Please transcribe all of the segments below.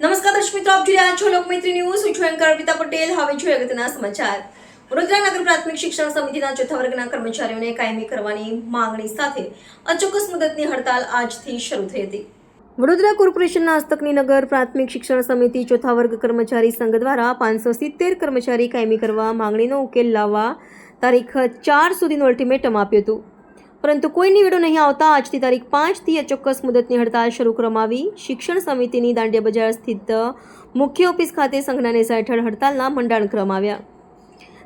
નમસ્કાર દર્શક મિત્રો, આપ જોઈ રહ્યા છો લોકમૈત્રી ન્યૂઝ. હું છું એન્કર અર્પિતા પટેલ. હવે જોઈએ અગત્યના સમાચાર. વડોદરા નગર પ્રાથમિક શિક્ષણ સમિતિના ચોથા વર્ગના કર્મચારીઓને કાયમી કરવાની માંગણી સાથે અચોક્કસ મુદતની હડતાલ આજથી શરૂ થઈ હતી. વડોદરા કોર્પોરેશનના હસ્તકની નગર પ્રાથમિક શિક્ષણ સમિતિ ચોથા વર્ગ કર્મચારી સંઘ દ્વારા પાંચસો સિત્તેર કર્મચારી કાયમી કરવા માંગણીનો ઉકેલ લાવવા તારીખ ચાર સુધીનું અલ્ટિમેટમ આપ્યું હતું. પરંતુ કોઈ નિવેડો નહીં આવતા. આજથી તારીખ પાંચથી અચોક્કસ મુદતની હડતાલ શરૂ કરવામાં શિક્ષણ સમિતિની દાંડિયા બજાર સ્થિત મુખ્ય ઓફિસ ખાતે સંઘના નેસા હેઠળ હડતાલના મંડાણ કરવામાં આવ્યા.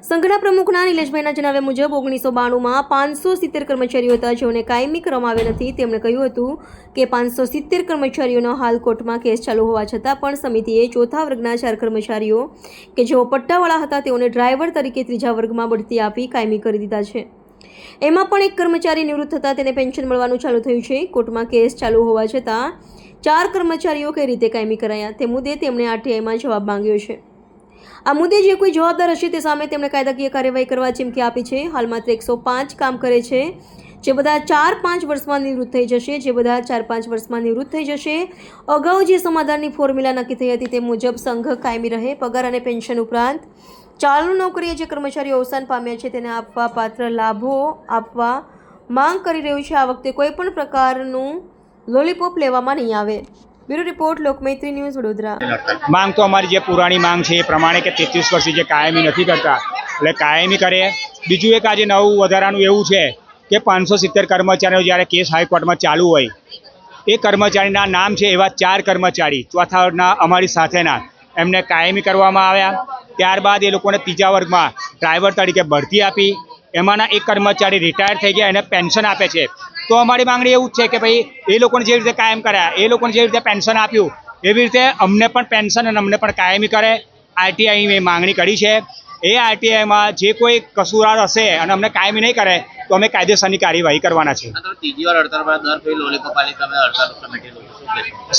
સંઘના પ્રમુખના નિલેશભાઈના જણાવ્યા મુજબ, ઓગણીસો બાણુંમાં પાંચસો સિત્તેર કર્મચારીઓ હતા. જેઓને કાયમી કરવામાં આવ્યા નથી. તેમણે કહ્યું હતું કે પાંચસો સિત્તેર કર્મચારીઓનો હાલ કોર્ટમાં કેસ ચાલુ હોવા છતાં પણ સમિતિએ ચોથા વર્ગના ચાર કર્મચારીઓ કે જેઓ પટ્ટાવાળા હતા, તેઓને ડ્રાઈવર તરીકે ત્રીજા વર્ગમાં બઢતી આપી કાયમી કરી દીધા છે. એમાં પણ એક કર્મચારી નિવૃત્ત થતાં તેને પેન્શન મળવાનું ચાલુ થયું છે. કોર્ટમાં કેસ ચાલુ હોવા છતાં ચાર કર્મચારીઓ કઈ રીતે કાયમી કરાયા તે મુદ્દે તેમણે આરટીઆઈમાં જવાબ માંગ્યો છે. આ મુદ્દે જે કોઈ જવાબદાર હશે તે સામે તેમણે કાયદાકીય કાર્યવાહી કરવા ચીમકી આપી છે. હાલ માત્ર એકસો પાંચ કામ કરે છે, જે બધા ચાર પાંચ વર્ષમાં નિવૃત્ત થઈ જશે, જે બધા ચાર પાંચ વર્ષમાં નિવૃત્ત થઈ જશે. અગાઉ જે સમાધાનની ફોર્મ્યુલા નક્કી થઈ હતી તે મુજબ સંઘ કાયમી રહે, પગાર અને પેન્શન ઉપરાંત ચાલુ નોકરીએ જે કર્મચારીઓ અવસાન પામ્યા છે તેને આપવા પાત્ર લાભો આપવા માંગ કરી રહ્યું છે. આ વખતે કોઈ પણ પ્રકારનું લોલીપોપ લેવામાં નહીં આવે. Bureau report, Lokmaitri news, Vadodara. માંગ તો અમારી જે પુરાણી માંગ છે એ પ્રમાણે કે તેત્રીસ વર્ષથી જે કાયમી નથી કરતા. એટલે કાયમી કરે. બીજું એક આજે નવું વધારાનું એવું છે કે પાંચસો સિત્તેર કર્મચારીઓ જ્યારે કેસ હાઈકોર્ટમાં ચાલુ હોય, એ કર્મચારીના નામ છે એવા ચાર કર્મચારી ચોથાના અમારી સાથેના. એમને કાયમી કરવામાં આવ્યા. ત્યારબાદ એ લોકોને ત્રીજા વર્ગમાં ડ્રાઈવર તરીકે ભરતી આપી. એમાંના એક કર્મચારી રિટાયર થઈ ગયા એને પેન્શન આપે છે. તો અમારી માંગણી એવું જ છે કે ભાઈ એ લોકોને જે રીતે કાયમ કર્યા એ લોકોને જે રીતે પેન્શન આપ્યું એવી રીતે અમને પણ પેન્શન અને અમને પણ કાયમી કરે. આરટીઆઈ મેં માંગણી કરી છે. એ આરટીઆઈમાં જે કોઈ કસૂરવાર હશે અને અમને કાયમી નહીં કરે તો અમે કાયદેસરની કાર્યવાહી કરવાના છે?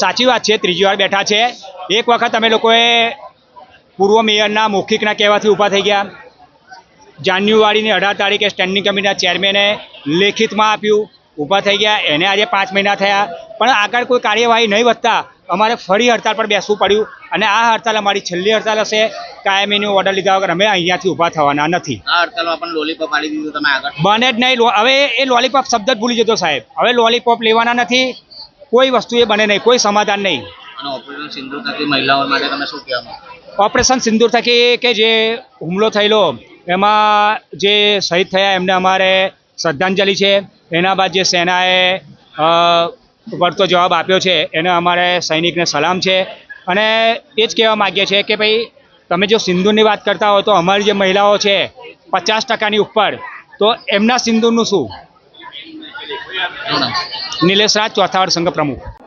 સાચી વાત છે ત્રીજી વાર બેઠા છે. એક વખત અમે લોકોએ પૂર્વ મેયરના મૌખિકના કહેવાથી ઊભા થઈ ગયા. જાન્યુઆરીની અઢાર તારીખે સ્ટેન્ડિંગ કમિટીના ચેરમેને લેખિતમાં આપ્યું. ઊભા થઈ ગયા. એને આજે પાંચ મહિના થયા. પણ આગળ કોઈ કાર્યવાહી નહીં વધતા અમારે ફરી હડતાલ પર બેસવું પડ્યું અને આ હડતાલ અમારી છેલ્લી હડતાલ હશે. કાયમીનો ઓર્ડર લીધા વગર અમે અહીંયાથી ઊભા થવાના નથી. આ હડતાલમાં પણ લોલીપોપ આલી દીધું તમે આગળ. બને જ નહીં. હવે એ લોલીપોપ શબ્દ જ ભૂલી જતો સાહેબ. હવે લોલીપોપ લેવાના નથી. કોઈ વસ્તુ એ બને નહીં. કોઈ સમાધાન નહીં. અને ઓપરેશન સિંધુ થકી મહિલાઓ માટે તમે શું કહેવા માંગો? ઓપરેશન સિંદૂર થકી કે જે હુમલો થયેલો એમાં જે શહીદ થયા એમને અમારે શ્રદ્ધાંજલિ છે. એના બાદ જે સેનાએ વળતો જવાબ આપ્યો છે એને અમારે સૈનિકને સલામ છે. અને એ જ કહેવા માગીએ છીએ કે ભાઈ તમે જો સિંદૂરની વાત કરતા હો તો અમારી જે મહિલાઓ છે પચાસ ટકાની ઉપર તો એમના સિંદૂરનું શું? નિલેશ રાજ ચોથા સંઘ પ્રમુખ.